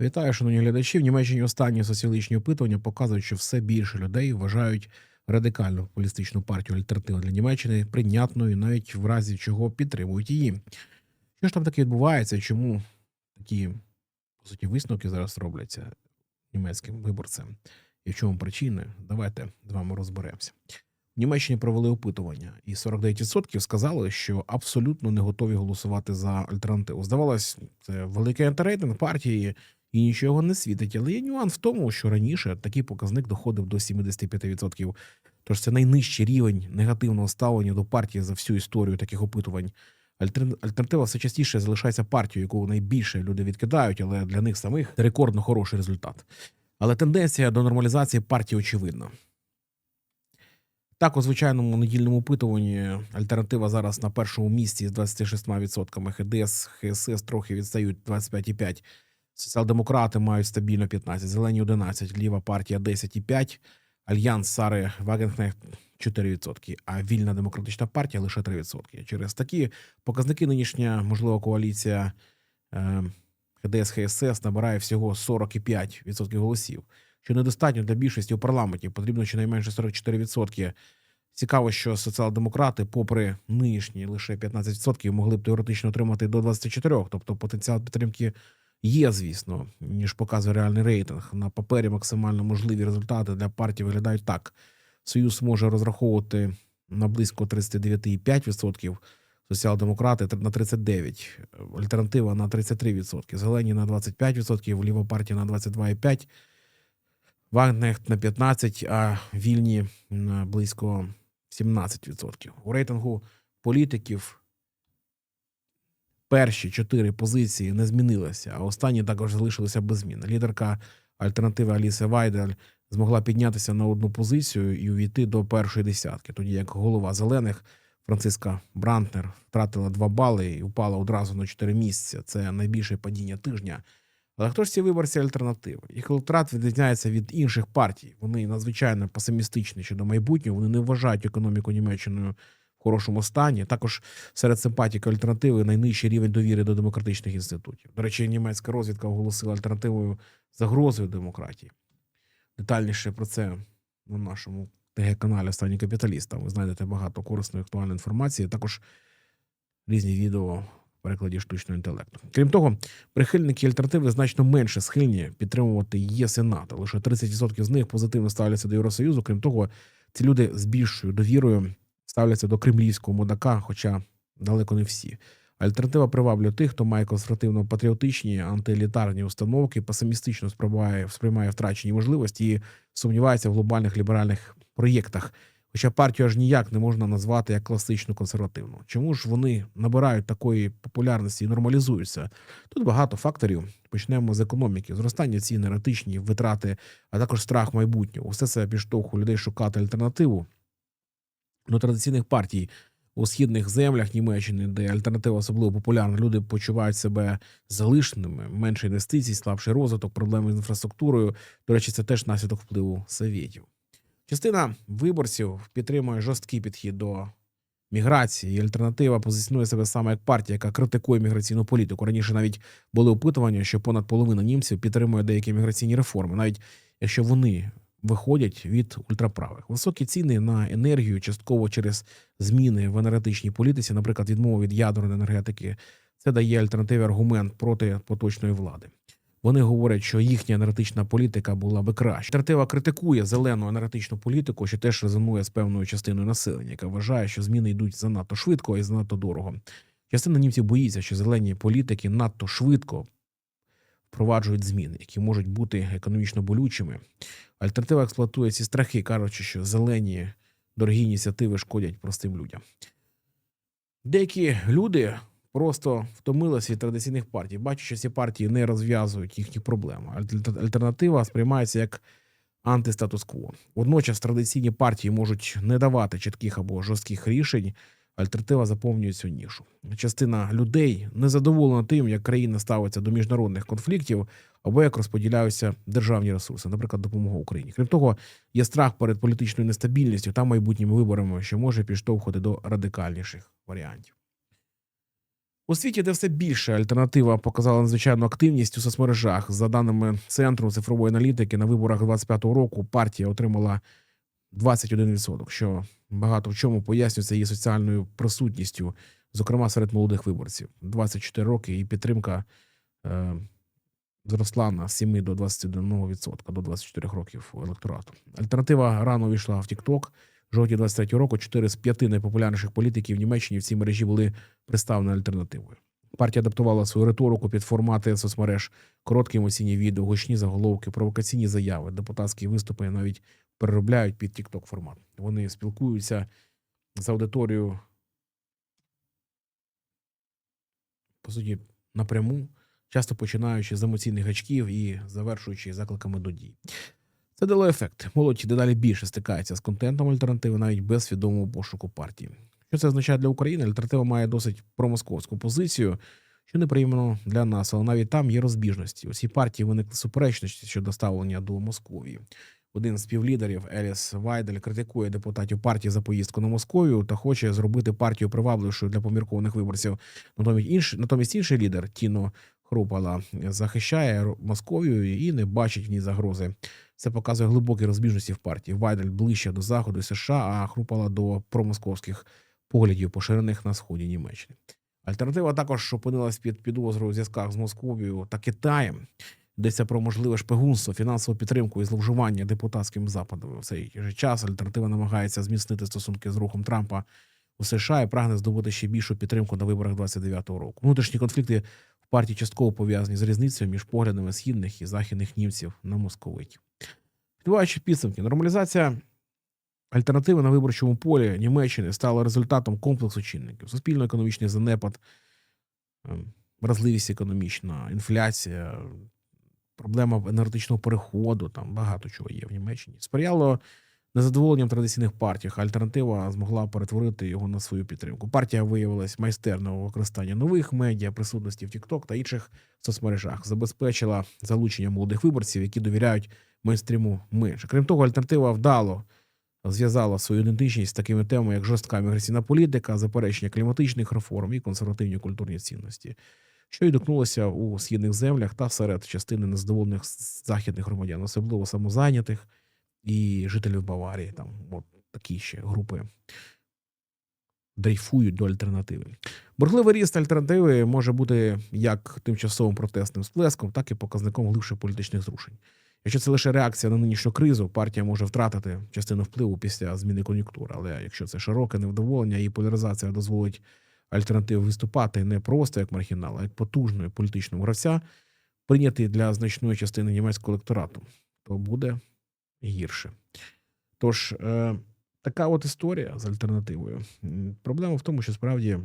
Вітаю, шановні глядачі. В Німеччині останні соціологічні опитування показують, що все більше людей вважають радикальну політичну партію альтернатива для Німеччини прийнятною, навіть в разі чого підтримують її. Що ж там таке відбувається? Чому такі по суті висновки зараз робляться німецьким виборцем? І в чому причини? Давайте з вами розберемося. В Німеччині провели опитування, і 49% сказали, що абсолютно не готові голосувати за альтернативу. Здавалось, це великий антирейтинг партії і нічого не світить. Але є нюанс в тому, що раніше такий показник доходив до 75%. Тож це найнижчий рівень негативного ставлення до партії за всю історію таких опитувань. Альтернатива все частіше залишається партією, яку найбільше люди відкидають, але для них самих це рекордно хороший результат. Але тенденція до нормалізації партії очевидна. Так, у звичайному недільному опитуванні альтернатива зараз на першому місці з 26%. ХДС, ХСС трохи відстають 25,5%. Соціал-демократи мають стабільно 15, зелені 11, ліва партія 10,5, альянс Сари Вагенкнехт 4%, а вільна демократична партія лише 3%. Через такі показники нинішня можлива коаліція е, ХДС ХСС набирає всього 45% голосів, що недостатньо для більшості у парламенті. Потрібно щонайменше 44%. Цікаво, що соціал-демократи, попри нинішні лише 15%, могли б теоретично отримати до 24%, тобто потенціал підтримки є, звісно, ніж показує реальний рейтинг. На папері максимально можливі результати для партії виглядають так: Союз може розраховувати на близько 39,5%, соціал-демократи на 39%, альтернатива на 33%, зелені на 25%, ліва партія на 22,5%, Вагнехт на 15%, а вільні на близько 17%. У рейтингу політиків перші чотири позиції не змінилися, а останні також залишилися без змін. Лідерка альтернативи Аліса Вайдель змогла піднятися на одну позицію і увійти до першої десятки, тоді як голова зелених Франциска Брантнер втратила два бали і упала одразу на чотири місяці. Це найбільше падіння тижня. Але хто ж ці виборці альтернативи? Їх електорат відрізняється від інших партій. Вони надзвичайно песимістичні щодо майбутнього. Вони не вважають економіку Німеччиною хорошому стані. Також серед симпатік альтернативи найнижчий рівень довіри до демократичних інститутів. До речі, німецька розвідка оголосила альтернативою загрозою демократії. Детальніше про це на нашому ТГ-каналі Останній капіталіст. Ви знайдете багато корисної актуальної інформації. Також різні відео перекладі штучного інтелекту. Крім того, прихильники альтернативи значно менше схильні підтримувати ЄС і НАТО. Лише 30% з них позитивно ставляться до Євросоюзу. Крім того, ці люди з більшою довірою ставляться до кремлівського модака, хоча далеко не всі. Альтернатива приваблює тих, хто має консервативно-патріотичні антиелітарні установки, песимістично сприймає, сприймає втрачені можливості і сумнівається в глобальних ліберальних проєктах. Хоча партію аж ніяк не можна назвати як класичну консервативну. Чому ж вони набирають такої популярності і нормалізуються? Тут багато факторів. Почнемо з економіки, зростання цін, еретичні витрати, а також страх майбутнього. Усе це підштовхує людей шукати альтернативу до традиційних партій у східних землях Німеччини, де альтернатива особливо популярна, люди почувають себе залишеними, менше інвестицій, слабший розвиток, проблеми з інфраструктурою. До речі, це теж наслідок впливу совєтів. Частина виборців підтримує жорсткий підхід до міграції. І альтернатива позиціонує себе саме як партія, яка критикує міграційну політику. Раніше навіть були опитування, що понад половина німців підтримує деякі міграційні реформи, навіть якщо вони виходять від ультраправих. Високі ціни на енергію, частково через зміни в енергетичній політиці, наприклад, відмова від ядерної енергетики, це дає альтернативний аргумент проти поточної влади. Вони говорять, що їхня енергетична політика була би краще. Альтернатива критикує зелену енергетичну політику, що теж резонує з певною частиною населення, яка вважає, що зміни йдуть занадто швидко і занадто дорого. Частина німців боїться, що зелені політики надто швидко впроваджують зміни, які можуть бути економічно болючими. Альтернатива експлуатує ці страхи, кажучи, що зелені дорогі ініціативи шкодять простим людям. Деякі люди просто втомилися від традиційних партій, бачать, що ці партії не розв'язують їхні проблеми. Альтер- Альтернатива сприймається як антистатус-кво. Водночас традиційні партії можуть не давати чітких або жорстких рішень. Альтернатива заповнює цю нішу. Частина людей незадоволена тим, як країна ставиться до міжнародних конфліктів або як розподіляються державні ресурси, наприклад, допомога Україні. Крім того, є страх перед політичною нестабільністю та майбутніми виборами, що може підштовхувати до радикальніших варіантів. У світі, де все більше альтернатива показала надзвичайну активність у соцмережах. За даними центру цифрової аналітики, на виборах 25-го року партія отримала 21%, що багато в чому пояснюється її соціальною присутністю, зокрема серед молодих виборців. 24 роки і підтримка е, зросла на 7 до 21% до 24 років електорату. Альтернатива рано увійшла в TikTok. В жовтні 23 року 4 з 5 найпопулярніших політиків в Німеччині в цій мережі були представлені альтернативою. Партія адаптувала свою риторику під формати соцмереж, короткі емоційні відео, гучні заголовки, провокаційні заяви, депутатські виступи навіть переробляють під TikTok формат. Вони спілкуються з аудиторією по суті напряму, часто починаючи з емоційних гачків і завершуючи закликами до дій. Це дало ефект. Молодь дедалі більше стикається з контентом альтернативи навіть без свідомого пошуку партії. Що це означає для України? Альтернатива має досить промосковську позицію, що неприємно для нас, але навіть там є розбіжності. У цій партії виникли суперечності щодо ставлення до Московії. Один з співлідерів Еліс Вайдель критикує депутатів партії за поїздку на Московію та хоче зробити партію привабливішою для поміркованих виборців. Натомість інший, натомість інший лідер Тіно Хрупала захищає Московію і не бачить в ній загрози. Це показує глибокі розбіжності в партії. Вайдель ближче до заходу США, а Хрупала до промосковських поглядів, поширених на сході Німеччини. Альтернатива також опинилась під підозрою у зв'язках з Московією та Китаєм. Йдеться про можливе шпигунство, фінансову підтримку і зловживання депутатським западом. В цей же час альтернатива намагається зміцнити стосунки з рухом Трампа у США і прагне здобути ще більшу підтримку на виборах 29-го року. Внутрішні конфлікти в партії частково пов'язані з різницею між поглядами східних і західних німців на московитів. Підбиваючи підсумки, нормалізація альтернативи на виборчому полі Німеччини стала результатом комплексу чинників: суспільно-економічний занепад, ем, вразливість економічна, інфляція, проблема енергетичного переходу, там багато чого є в Німеччині. Сприяло незадоволенням традиційних партій. Альтернатива змогла перетворити його на свою підтримку. Партія виявилась майстерною у використанні нових медіа, присутності в TikTok та інших соцмережах, забезпечила залучення молодих виборців, які довіряють мейнстріму менше. Крім того, альтернатива вдало зв'язала свою ідентичність з такими темами, як жорстка міграційна політика, заперечення кліматичних реформ і консервативні культурні цінності, що й докнулося у східних землях та серед частини незадоволених західних громадян, особливо самозайнятих і жителів Баварії. Там от такі ще групи дрейфують до альтернативи. Бурхливий ріст альтернативи може бути як тимчасовим протестним сплеском, так і показником глибших політичних зрушень. Якщо це лише реакція на нинішню кризу, партія може втратити частину впливу після зміни кон'юнктури. Але якщо це широке невдоволення і поляризація дозволить альтернативу виступати не просто як маргінал, а як потужного політичного гравця, прийнятий для значної частини німецького електорату, то буде гірше. Тож е, така от історія з альтернативою. Проблема в тому, що справді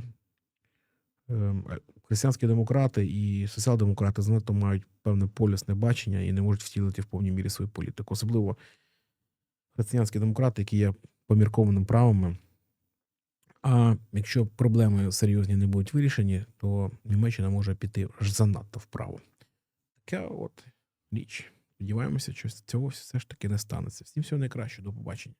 е, християнські демократи і соціал-демократи занадто мають певне полюсне бачення і не можуть втілити в повній мірі свою політику. Особливо християнські демократи, які є поміркованим правими. А якщо проблеми серйозні не будуть вирішені, то Німеччина може піти аж занадто вправо. Така от річ. Сподіваємося, що цього все ж таки не станеться. Всім всього найкращого, до побачення.